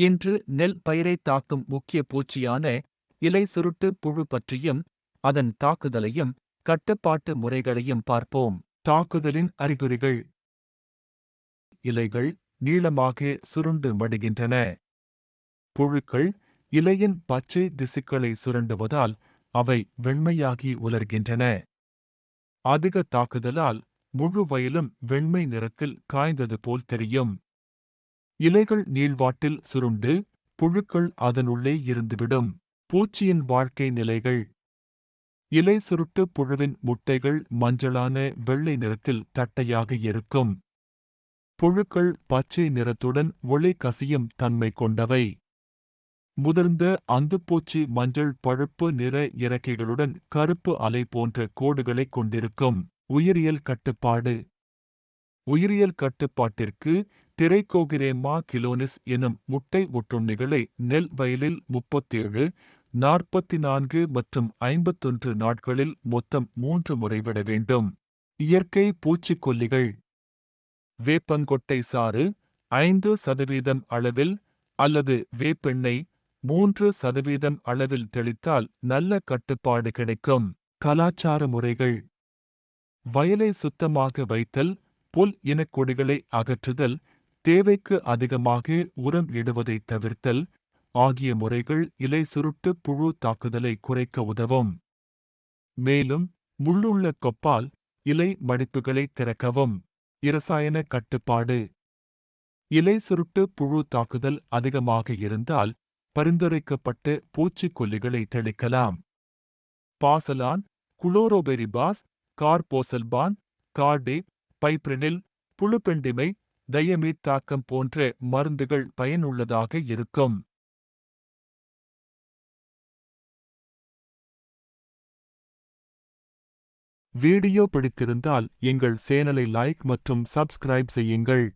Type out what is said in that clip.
இன்று நெல் பயிரை தாக்கும் முக்கிய பூச்சியான இலை சுருட்டு புழு பற்றியும் அதன் தாக்குதலையும் கட்டுப்பாட்டு முறைகளையும் பார்ப்போம். தாக்குதலின் அறிகுறிகள். இலைகள் நீளமாக சுருண்டு மடுகின்றன. புழுக்கள் இலையின் பச்சை திசுக்களை சுரண்டுவதால் அவை வெண்மையாகி உலர்கின்றன. அதிக தாக்குதலால் முழு வயலும் வெண்மை நிறத்தில் காய்ந்தது போல் தெரியும். இலைகள் நீள்வாட்டில் சுருண்டு புழுக்கள் அதனுள்ளே இருந்துவிடும். பூச்சியின் வாழ்க்கை நிலைகள். இலை சுருட்டு புழுவின் முட்டைகள் மஞ்சளான வெள்ளை நிறத்தில் தட்டையாக இருக்கும். புழுக்கள் பச்சை நிறத்துடன் ஒளி கசியும் தன்மை கொண்டவை. முதிர்ந்த அந்துப்பூச்சி மஞ்சள் பழுப்பு நிற இறக்கைகளுடன் கருப்பு அலை போன்ற கோடுகளைக் கொண்டிருக்கும் உயிரியல் கட்டுப்பாடு. உயிரியல் கட்டுப்பாட்டிற்கு திரைக்கோகிரேமா கிலோனிஸ் எனும் முட்டை ஒட்டுண்ணிகளை நெல் வயலில் முப்பத்தேழு நாற்பத்தி நான்கு மற்றும் ஐம்பத்தொன்று நாட்களில் மொத்தம் மூன்று முறை விட வேண்டும். இயற்கை பூச்சிக்கொல்லிகள். வேப்பங்கொட்டை சாறு ஐந்து சதவீதம் அளவில் அல்லது வேப்பெண்ணெய் மூன்று சதவீதம் அளவில் தெளித்தால் நல்ல கட்டுப்பாடு கிடைக்கும். கலாச்சார முறைகள். வயலை சுத்தமாக வைத்தல் புல் இனக்கொடிகளை அகற்றுதல் தேவைக்கு அதிகமாக உரம் இடுவதை தவிர்த்தல் ஆகிய முறைகள் இலை சுருட்டு புழு தாக்குதலை குறைக்க உதவும். மேலும் முள்ளுள்ள கொப்பால் இலை மடிப்புகளை திறக்கவும். இரசாயன கட்டுப்பாடு. இலை சுருட்டு புழு தாக்குதல் அதிகமாக இருந்தால் பரிந்துரைக்கப்பட்டு பூச்சிக்கொல்லிகளை தெளிக்கலாம். பாசலான் குளோரோபெரிபாஸ் கார்போசல்பான் கார்டே பைப்ரினில் புழுப்பெண்டிமை தயமீத் தாக்கம் போன்ற மருந்துகள் பயனுள்ளதாக இருக்கும். வீடியோ பிடித்திருந்தால் எங்கள் சேனலை லைக் மற்றும் சப்ஸ்கிரைப் செய்யுங்கள்.